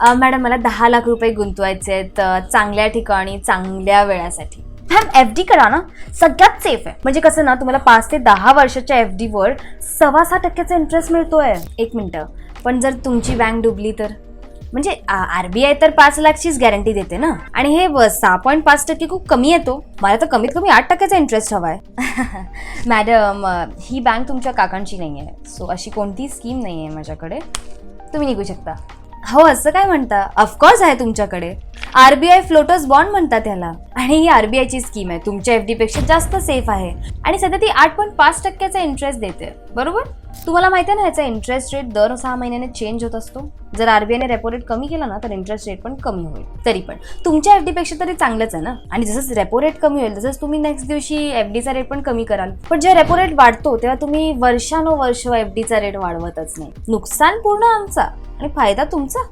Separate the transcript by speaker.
Speaker 1: Madam मला दहा लाख रुपये गुंतवायचे आहेत चांगल्या ठिकाणी चांगल्या वेळासाठी.
Speaker 2: मॅम एफ डी करा ना. सगळ्यात सेफ आहे. म्हणजे कसं ना तुम्हाला पाच ते दहा वर्षाच्या एफ डीवर सव्वा सहा टक्क्याचा इंटरेस्ट मिळतोय.
Speaker 1: एक मिनटं. पण जर तुमची बँक डुबली तर? म्हणजे आर बी आय तर पाच लाखचीच गॅरंटी देते ना. आणि हे सहा पॉईंट पाच टक्के खूप कमी येतो. मला तर कमीत कमी आठ टक्क्याचा इंटरेस्ट हवा आहे मॅडम ही बँक तुमच्या काकांची नाही आहे सो अशी कोणतीही स्कीम नाही आहे माझ्याकडे. तुम्ही निघू शकता. हो असं काय म्हणता? ऑफकोर्स आहे तुमच्याकडे. आरबीआय फ्लोटर्स बॉन्ड म्हणतात त्याला. आणि ही आरबीआयची स्कीम आहे. तुमच्या एफपेक्षा जास्त सेफ आहे. आणि सध्या ती आठ पॉईंट पाच टक्क्याचा इंटरेस्ट देते. बरोबर? तुम्हाला माहिती आहे ना ह्याचा इंटरेस्ट रेट दर सहा महिन्याने चेंज होत असतो. जर आरबीआयने रेपो रेट कमी केला ना तर इंटरेस्ट रेट पण कमी होईल. तरी पण. तुमच्या एफपेक्षा तरी चांगलंच आहे ना? आणि जसंच रेपो रेट कमी होईल तसंच तुम्ही नेक्स्ट दिवशी एफ डीचा रेट पण कमी कराल. पण जेव्हा रेपो रेट वाढतो तेव्हा तुम्ही वर्षानुवर्ष एफ डीचा रेट वाढवतच नाही. नुकसान पूर्ण आमचा. आणि फायदा तुमचा?